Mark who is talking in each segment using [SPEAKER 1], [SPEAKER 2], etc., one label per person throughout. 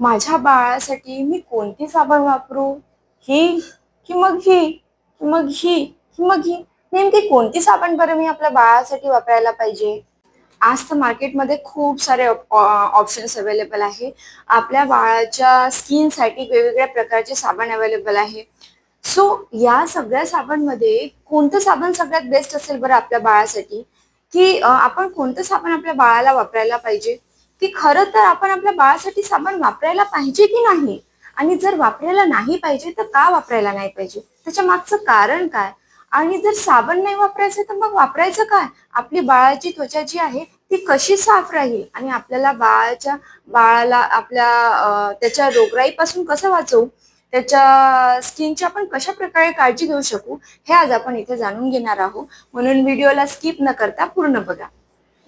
[SPEAKER 1] माझ्या बाळासाठी मी कोणती साबण वापरू? ही की मग ही की मग ही की मग ही? नेमकी कोणती साबण बरं मी आपल्या बाळासाठी वापरायला पाहिजे? आज तर मार्केटमध्ये खूप सारे ऑप्शन्स अवेलेबल आहे. आपल्या बाळाच्या स्किनसाठी वेगवेगळ्या प्रकारचे साबण अवेलेबल आहे. सो या सगळ्या साबणमध्ये कोणतं साबण सगळ्यात बेस्ट असेल बरं आपल्या बाळासाठी? की आपण कोणतं साबण आपल्या बाळाला वापरायला पाहिजे? की खरं तर आपण आपल्या बाळासाठी साबण वापरायला पाहिजे की नाही? आणि जर वापरायला नाही पाहिजे तर का वापरायला नाही पाहिजे? त्याच्या मागचं कारण काय? आणि जर साबण नाही वापरायचं तर मग वापरायचं काय? आपली बाळाची त्वचा जी आहे ती कशी साफ राहील? आणि आपल्याला बाळाच्या बाळाला आपल्या त्याच्या रोगराईपासून कसं वाचवू? त्याच्या स्किनची आपण कशा प्रकारे काळजी घेऊ शकू? हे आज आपण इथे जाणून घेणार आहोत. म्हणून व्हिडिओला स्किप न करता पूर्ण बघा.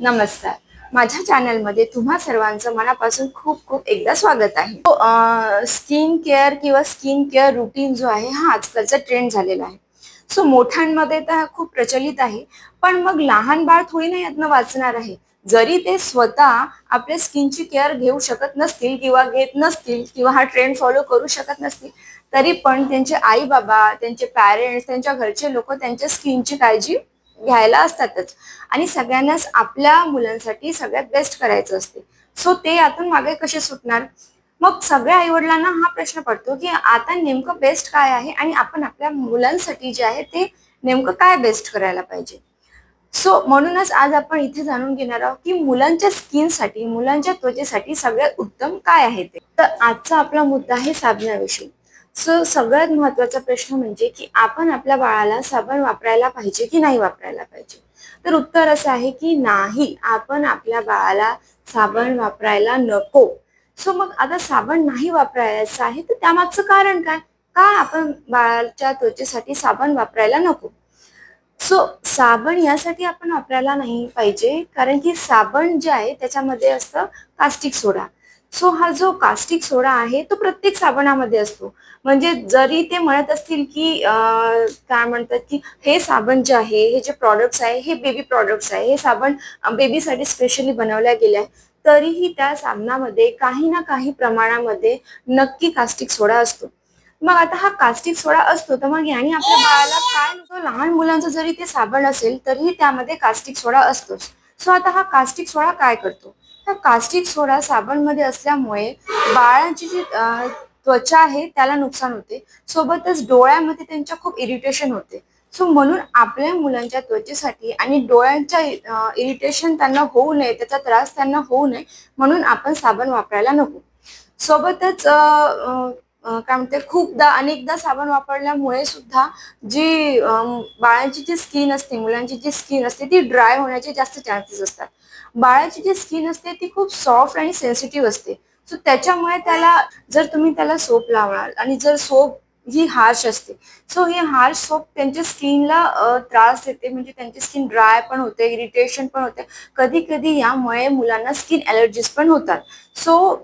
[SPEAKER 1] नमस्कार. माझ्या चॅनलमध्ये तुम्हा सर्वांचं मनापासून खूप खूप एकदा स्वागत आहे. स्किन केअर किंवा स्किन केअर रुटीन जो आहे हा आजकालचा ट्रेंड झालेला आहे. सो मोठ्यांमध्ये तर हा खूप प्रचलित आहे पण मग लहान बाळ थोडी ना यातनं वाचणार आहे. जरी ते स्वतः आपल्या स्किनची केअर घेऊ शकत नसतील किंवा घेत नसतील किंवा हा ट्रेंड फॉलो करू शकत नसतील तरी पण त्यांचे आई बाबा त्यांचे पॅरेंट्स त्यांच्या घरचे लोक त्यांच्या स्किनची काळजी घ्यायला असतातच. आणि सगळ्यांनाच आपल्या मुलांसाठी सगळ्यात बेस्ट करायचं असते. सो ते यातून मागे कसे सुटणार? मग सगळ्या आईवडिलांना हा प्रश्न पडतो की आता नेमकं बेस्ट काय आहे आणि आपण आपल्या मुलांसाठी जे आहे ते नेमकं काय बेस्ट करायला पाहिजे? सो म्हणूनच आज आपण इथे जाणून घेणार आहोत की मुलांच्या स्किनसाठी मुलांच्या त्वचेसाठी सगळ्यात उत्तम काय आहे ते. तर आजचा आपला मुद्दा आहे साबणाविषयी. सो सगळ्यात महत्त्वाचा प्रश्न म्हणजे की आपण आपल्या बाळाला साबण वापरायला पाहिजे की नाही वापरायला पाहिजे? तर उत्तर असं आहे की नाही. आपण आपल्या बाळाला साबण वापरायला नको. सो मग आता साबण नाही वापरायचं आहे तर त्यामागचं कारण काय? का आपण बाळाच्या त्वचेसाठी साबण वापरायला नको? सो साबण यासाठी आपण वापरायला नाही पाहिजे. कारण की साबण जे आहे त्याच्यामध्ये असतं कास्टिक सोडा. सो हा जो कास्टिक सोडा आहे तो प्रत्येक साबणामध्ये असतो. म्हणजे जरी ते म्हणत असतील की काय म्हणतात की हे साबण जे आहे हे जे प्रॉडक्ट्स आहे हे बेबी प्रॉडक्ट्स आहे हे साबण बेबीसाठी स्पेशली बनवल्या गेले आहे तरीही त्या साबणामध्ये काही ना काही प्रमाणामध्ये नक्की कास्टिक सोडा असतो. मग आता हा कास्टिक सोडा असतो तर मग याने आपल्या बाळाला काय नको? लहान मुलांचं जरी ते साबण असेल तरीही त्यामध्ये कास्टिक सोडा असतोच. सो आता हा कास्टिक सोडा काय करतो? तर कास्टिक सोडा साबणमध्ये असल्यामुळे बाळांची जी त्वचा आहे त्याला नुकसान होते. सोबतच डोळ्यामध्ये त्यांच्या खूप इरिटेशन होते. सो म्हणून आपल्या मुलांच्या त्वचेसाठी आणि डोळ्यांच्या इरिटेशन त्यांना होऊ नये त्याचा त्रास त्यांना होऊ नये म्हणून आपण साबण वापरायला नको. सोबतच काय म्हणते खूपदा अनेकदा साबण वापरल्यामुळे सुद्धा जी बाळांची जी स्किन असते मुलांची जी स्किन असते ती ड्राय होण्याचे जास्त चान्सेस असतात. बाळाची जी स्किन असते ती खूप सॉफ्ट आणि सेन्सिटिव्ह असते. सो त्याच्यामुळे त्याला जर तुम्ही त्याला सोप लावणार आणि जर सोप ही हार्श असते सो ही हार्श सोप त्यांच्या स्किनला त्रास देते म्हणजे त्यांची स्किन ड्राय पण होते इरिटेशन पण होते. कधी कधी यामुळे मुलांना स्किन अलर्जीज पण होतात. सो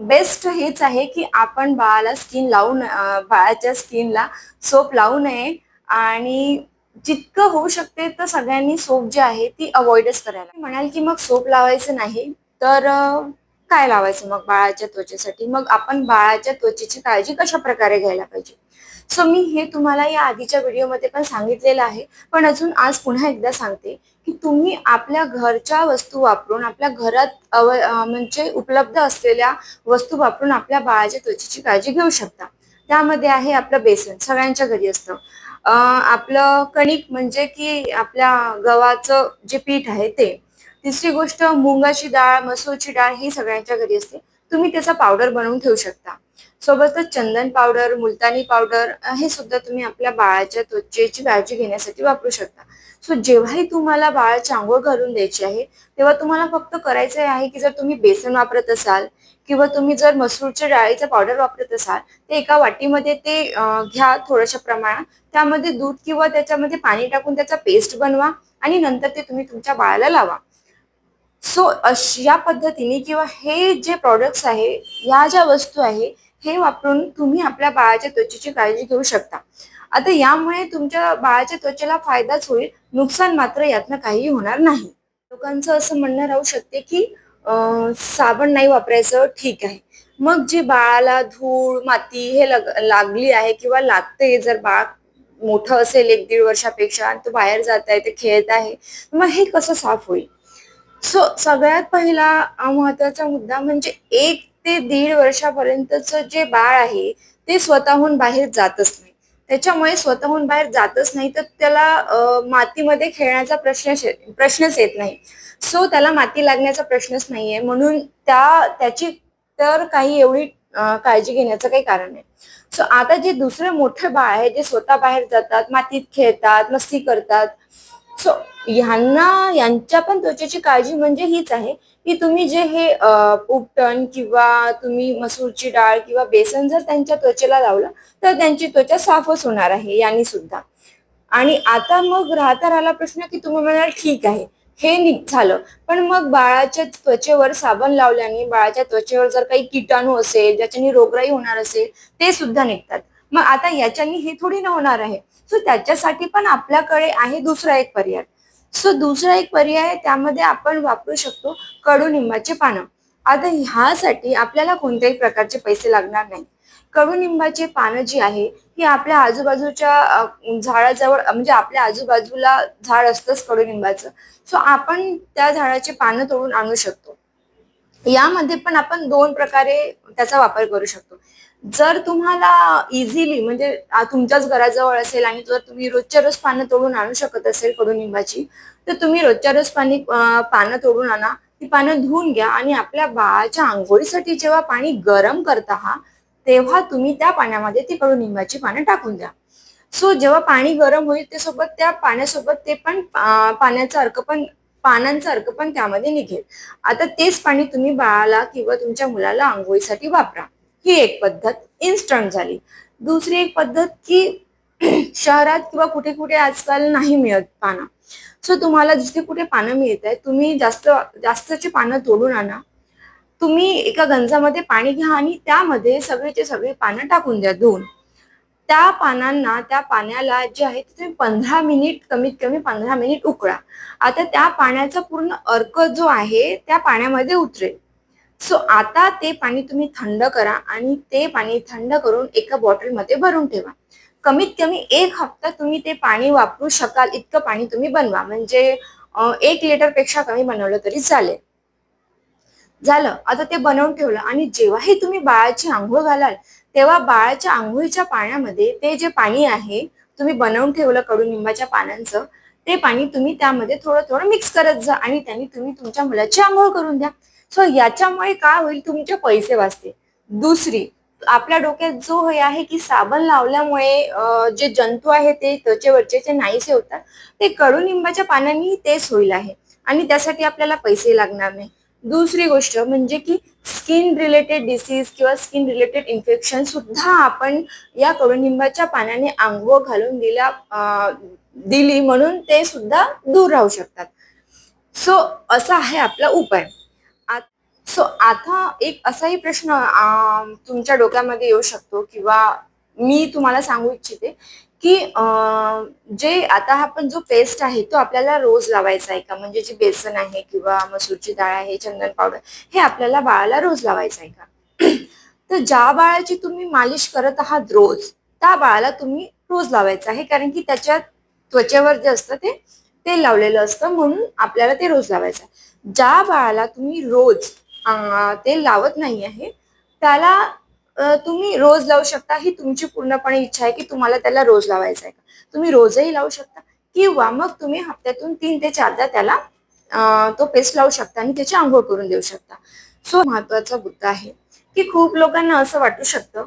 [SPEAKER 1] बेस्ट हेच आहे की आपण बाळाला स्किन लावू न- बाळाच्या स्किनला सोप लावू नये. आणि जितकं होऊ शकते तर सगळ्यांनी सोप जी आहे ती अवॉइडच करायला म्हणाल की मग सोप लावायचं नाही तर काय लावायचं मग बाळाच्या त्वचेसाठी? मग आपण बाळाच्या त्वचेची काळजी कशा प्रकारे घ्यायला पाहिजे? सो मी हे तुम्हाला या आधीच्या व्हिडिओमध्ये पण सांगितलेलं आहे. पण अजून आज पुन्हा एकदा सांगते. की तुम्ही आपल्या घरच्या वस्तू वापरून आपल्या घरात अव म्हणजे उपलब्ध असलेल्या वस्तू वापरून आपल्या बाळाच्या त्वचेची काळजी घेऊ शकता. त्यामध्ये आहे आपलं बेसन सगळ्यांच्या घरी असतं. आपलं कणिक म्हणजे की आपल्या गव्हाचं जे पीठ आहे ते. तिसरी गोष्ट मुंगाची डाळ मसूरची डाळ ही सगळ्यांच्या घरी असते. तुम्ही त्याचा पावडर बनवून ठेवू शकता. सोबतच चंदन पावडर मुलतानी पावडर हे सुद्धा तुम्ही आपल्या बाळाच्या त्वचेची काळजी घेण्यासाठी वापरू शकता. सो जेव्हाही तुम्हाला बाळाची आंघोळ घालून द्यायची आहे तेव्हा तुम्हाला फक्त करायचं आहे की जर तुम्ही बेसन वापरत असाल किंवा तुम्ही जर मसूरच्या डाळीचं पावडर वापरत असाल ते एका वाटीमध्ये ते घ्या थोड्याशा प्रमाणात. त्यामध्ये दूध किंवा त्याच्यामध्ये पाणी टाकून त्याचा पेस्ट बनवा आणि नंतर ते तुम्ही तुमच्या बाळाला लावा. सो या पद्धतीने किंवा हे जे प्रॉडक्ट्स आहे या ज्या वस्तू आहे हे वापरून तुम्ही आपल्या बाळाच्या त्वचेची काळजी घेऊ शकता. आता यामुळे तुमच्या बाळाच्या त्वचेला फायदाच होईल नुकसान मात्र यातनं काहीही होणार नाही. लोकांचं असं म्हणणं राहू शकते की साबण नाही वापरायचं ठीक आहे. मग जे बाळाला धूळ माती हे लग- लागली आहे किंवा लागते जर बाळ मोठं असेल एक दीड वर्षापेक्षा आणि तो बाहेर जात आहे ते खेळत आहे मग हे कसं साफ होईल? सो सगळ्यात पहिला महत्त्वाचा मुद्दा म्हणजे एक ते दीड वर्षापर्यंतचं जे बाळ आहे ते स्वतःहून बाहेर जातच नाही. त्याच्यामुळे स्वतःहून बाहेर जातच नाही तर त्याला मातीमध्ये खेळण्याचा प्रश्न प्रश्नच येत नाही. सो त्याला माती लागण्याचा प्रश्नच नाहीये. म्हणून त्या त्याची तर काही एवढी काळजी घेण्याचं काही कारण नाही. सो आता जे दुसरे मोठे बाळ आहे जे स्वतः बाहेर जातात मातीत खेळतात मस्ती करतात सो ह्यांना यांच्या पण त्वचेची काळजी म्हणजे हीच आहे की तुम्ही जे हे उपटण किंवा तुम्ही मसूरची डाळ किंवा बेसन जर त्यांच्या त्वचेला लावलं तर त्यांची त्वचा साफच होणार आहे यांनी सुद्धा. आणि आता मग राहता राहिला प्रश्न की तुम्ही म्हणाल ठीक आहे हे निघ झालं. पण मग बाळाच्या त्वचेवर साबण लावल्याने बाळाच्या त्वचेवर जर काही किटाणू असेल ज्याच्याने रोगराई होणार असेल ते सुद्धा निघतात. मग आता याच्यानी हे थोडी न होणार आहे. सो त्याच्यासाठी पण आपल्याकडे आहे दुसरा एक पर्याय. सो दुसरा एक पर्याय त्यामध्ये आपण वापरू शकतो कडुनिंबाचे पानं. आता ह्यासाठी आपल्याला कोणत्याही प्रकारचे पैसे लागणार नाही. कडुनिंबाचे पानं जी आहे ही आपल्या आजूबाजूच्या झाडाजवळ म्हणजे आपल्या आजूबाजूला झाड असतंच कडुनिंबाचं. सो आपण त्या झाडाची पानं तोडून आणू शकतो. यामध्ये पण आपण दोन प्रकारे त्याचा वापर करू शकतो. जर तुम्हाला इझिली म्हणजे तुमच्याच घराजवळ असेल आणि जर तुम्ही रोजच्या रोज पानं तोडून आणू शकत असेल कडुनिंबाची तर तुम्ही रोजच्या रोज पाणी पानं तोडून आणा. ती पानं धुवून घ्या आणि आपल्या बाळाच्या आंघोळीसाठी जेव्हा पाणी गरम करता हा तेव्हा तुम्ही त्या पाण्यामध्ये ती कडुनिंबाची पानं टाकून द्या. सो जेव्हा पाणी गरम होईल ते सोबत त्या पाण्यासोबत ते पण पाण्याचा अर्क पण पानांचा अर्क पण त्यामध्ये निघेल. आता तेच पाणी तुम्ही बाळाला किंवा तुमच्या मुलाला आंघोळीसाठी वापरा. ही एक पद्धत इन्स्टंट झाली. दुसरी एक पद्धत की शहरात किंवा कुठे कुठे आजकाल नाही मिळत पानं. सो तुम्हाला जिथे कुठे पानं मिळत आहे तुम्ही जास्त जास्तचे पानं तोडून आणा. तुम्ही एका गंजामध्ये पाणी घ्या आणि त्यामध्ये सगळेचे सगळे पानं टाकून द्या. धुवून त्या पानांना त्या पाण्याला जे आहे ते तुम्ही पंधरा मिनिट कमीत कमी पंधरा मिनिट उकळा. आता त्या पाण्याचा पूर्ण अर्क जो आहे त्या पाण्यामध्ये उतरेल. सो आता ते पाणी तुम्ही थंड करा आणि ते पाणी थंड करून एका बॉटलमध्ये भरून ठेवा. कमीत कमी एक हप्ता तुम्ही ते पाणी वापरू शकाल इतकं पाणी तुम्ही बनवा. म्हणजे एक लिटरपेक्षा कमी बनवलं तरी चालेल. झालं. आता ते बनवून ठेवलं आणि जेव्हाही तुम्ही बाळाची आंघोळ घालाल तेव्हा बाळाच्या आंघोळीच्या पाण्यामध्ये ते जे पाणी आहे तुम्ही बनवून ठेवलं कडुनिंबाच्या पानांचं ते पाणी तुम्ही त्यामध्ये थोडं थोडं मिक्स करत जा आणि त्यांनी तुम्ही तुमच्या मुलाची आंघोळ करून द्या. सो याच्यामुळे काय होईल? तुमचे पैसे वाचते दुसरी आपल्या डोक्यात जो हे आहे की साबण लावल्यामुळे जे जंतू आहे ते त्वचेवरचे जे नाहीसे होतात. ते कडुनिंबाच्या पानांनी तेच होईल आहे. आणि त्यासाठी आपल्याला पैसे लागणार नाही. दुसरी गोष्ट म्हणजे की स्किन रिलेटेड डिसीज किंवा स्किन रिलेटेड इन्फेक्शन सुद्धा आपण या कडुनिंबाच्या पाण्याने आंघोळ घालून दिल्या दिली म्हणून ते सुद्धा दूर राहू शकतात. सो असा आहे आपला उपाय. सो आता एक असाही प्रश्न तुमच्या डोक्यामध्ये येऊ शकतो किंवा मी तुम्हाला सांगू इच्छिते की जे आता आपण जो पेस्ट आहे तो आपल्याला रोज लावायचा आहे का? म्हणजे जी बेसन आहे किंवा मसूरची डाळ आहे चंदन पावडर हे आपल्याला बाळाला रोज लावायचं आहे का? तर ज्या बाळाची तुम्ही मालिश करत आहात रोज त्या बाळाला तुम्ही रोज लावायचं आहे. कारण की त्याच्या त्वचेवर जे असतं ते तेल लावलेलं असतं म्हणून आपल्याला ते रोज लावायचं आहे. ज्या बाळाला तुम्ही रोज तेल लावत नाही आहे त्याला तुम्ही रोज लावू शकता ही तुमची पूर्णपणे इच्छा आहे की तुम्हाला त्याला रोज लावायचं आहे का? तुम्ही रोजही लावू शकता किंवा मग तुम्ही हप्त्यातून तीन ते चारदा त्याला तो पेस्ट लावू शकता आणि त्याची आंघोळ करून देऊ शकता. सो महत्त्वाचा मुद्दा आहे की खूप लोकांना असं वाटू शकतं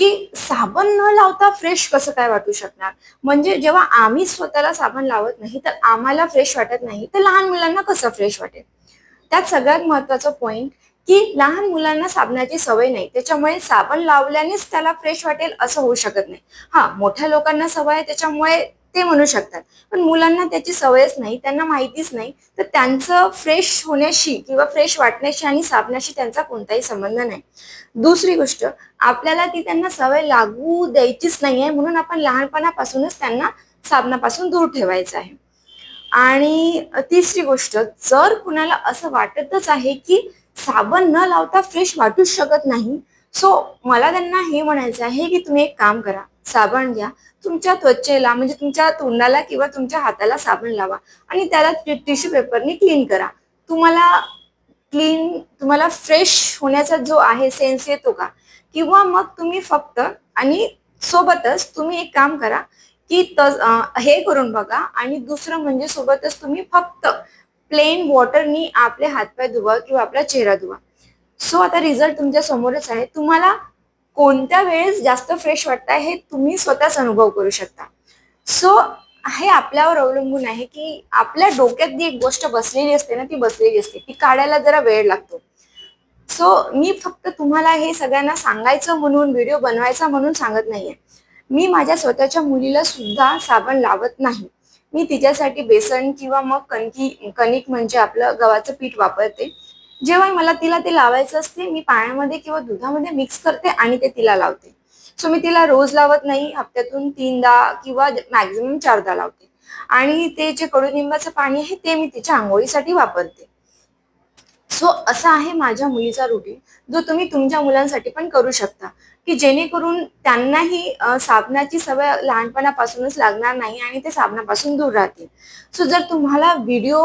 [SPEAKER 1] की साबण न लावता फ्रेश कसं काय वाटू शकणार? म्हणजे जेव्हा आम्ही स्वतःला साबण लावत नाही तर आम्हाला फ्रेश वाटत नाही. तर लहान मुलांना कसं फ्रेश वाटेल? त्यात सगळ्यात महत्त्वाचा पॉईंट की लहान मुलांना साबणाची सवय नाही. त्याच्यामुळे साबण लावल्यानेच त्याला फ्रेश वाटेल असं होऊ शकत नाही. हा मोठ्या लोकांना सवय आहे त्याच्यामुळे ते म्हणू शकतात. पण मुलांना त्याची सवयच नाही त्यांना माहितीच नाही. तर त्यांचं फ्रेश होण्याशी किंवा फ्रेश वाटण्याशी आणि साबणाशी त्यांचा कोणताही संबंध नाही. दुसरी गोष्ट आपल्याला ती त्यांना सवय लागू द्यायचीच नाही आहे म्हणून आपण लहानपणापासूनच त्यांना साबणापासून दूर ठेवायचं आहे. आणि तिसरी गोष्ट जर कुणाला असं वाटतच आहे की साबण न लावता फ्रेश वाटूच शकत नाही. सो मला त्यांना हे म्हणायचं आहे की तुम्ही एक काम करा. साबण घ्या. तुमच्या त्वचेला म्हणजे तुमच्या तोंडाला किंवा तुमच्या हाताला साबण लावा आणि त्याला टिश्यू पेपरने क्लीन करा. तुम्हाला क्लीन तुम्हाला फ्रेश होण्याचा जो आहे सेन्स येतो का? किंवा मग तुम्ही फक्त आणि सोबतच तुम्ही एक काम करा की त हे करून बघा आणि दुसरं म्हणजे सोबतच तुम्ही फक्त प्लेन वॉटरनी आपले हातपाय धुवा किंवा आपला चेहरा धुवा. सो आता रिझल्ट तुमच्या समोरच आहे. तुम्हाला कोणत्या वेळेस जास्त फ्रेश वाटतं हे तुम्ही स्वतःच अनुभव करू शकता. सो हे आपल्यावर अवलंबून आहे की आपल्या डोक्यात जी एक गोष्ट बसलेली असते ना ती बसलेली असते. ती काढायला जरा वेळ लागतो. सो मी फक्त तुम्हाला हे सगळ्यांना सांगायचं म्हणून व्हिडिओ बनवायचा म्हणून सांगत नाहीये. मी माझ्या स्वतःच्या मुलीला सुद्धा साबण लावत नाही. मी तिच्यासाठी बेसन किंवा मग कणकी कणिक म्हणजे आपलं गव्हाचं पीठ वापरते. जेव्हा मला तिला ते लावायचं असते मी पाण्यामध्ये किंवा दुधामध्ये मिक्स करते आणि ते तिला लावते. सो मी तिला रोज लावत नाही हप्त्यातून तीनदा किंवा मॅक्झिमम चारदा लावते. आणि ते जे कडुनिंबाचं पाणी आहे ते मी तिच्या आंघोळीसाठी वापरते. सो असा आहे माझ्या मुलीचा रुटीन जो तुम्ही तुमच्या मुलांसाठी पण करू शकता. की जेणेकरून त्यांनाही साबणाची सवय लहानपणापासूनच लागणार नाही आणि ते साबणापासून दूर राहतील. सो जर तुम्हाला व्हिडिओ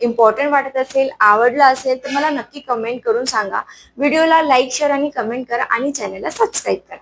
[SPEAKER 1] इम्पॉर्टंट वाटत असेल आवडला असेल तर मला नक्की कमेंट करून सांगा. व्हिडिओला लाईक शेअर आणि कमेंट करा आणि चॅनलला सबस्क्राईब करा.